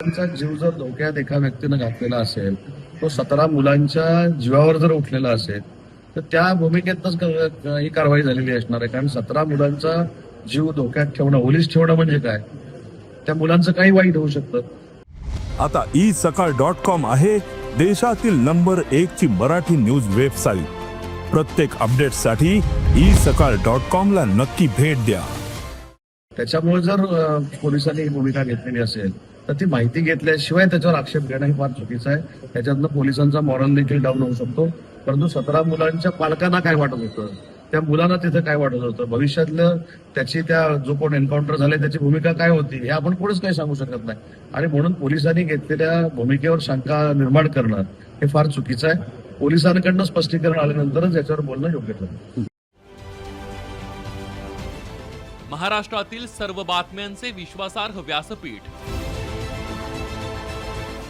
त्यांचा जीव जर धोक्यात एका व्यक्तीनं घातलेला असेल तो सतरा मुलांच्या जीवावर जर उठलेला असेल तर त्या भूमिकेतच क- ही कारवाई झालेली असणार आहे. कारण सतरा मुलांचा जीव धोक्यात ठेवणं ओलीस ठेवणं म्हणजे काय? त्या मुलांचं काही वाईट होऊ शकतं. आता ई सकाळ डॉट कॉम आहे देशातील नंबर एक ची मराठी न्यूज वेबसाईट. प्रत्येक अपडेटसाठी ई सकाळ डॉट कॉम ला नक्की भेट द्या. त्याच्यामुळे जर पोलिसांनी ही भूमिका घेतलेली असेल तर ती माहिती घेतल्याशिवाय त्याच्यावर आक्षेप घेणं हे फार चुकीचं आहे. त्याच्यातनं पोलिसांचा मॉरल देखील डाऊन होऊ शकतो. परंतु सतरा मुलांच्या पालकांना काय वाटत होतं? त्या मुलांना तिथं काय वाटत होतं? भविष्यातलं त्याची त्या जो कोण एन्काउंटर झाले त्याची भूमिका काय होती? हे आपण कोणीच काही सांगू शकत नाही. आणि म्हणून पोलिसांनी घेतलेल्या भूमिकेवर शंका निर्माण करणं हे फार चुकीचं आहे. पोलिसांकडनं स्पष्टीकरण आल्यानंतरच याच्यावर बोलणं योग्य ठरलं. महाराष्ट्रातील सर्व बातम्यांचे विश्वासार्ह व्यासपीठ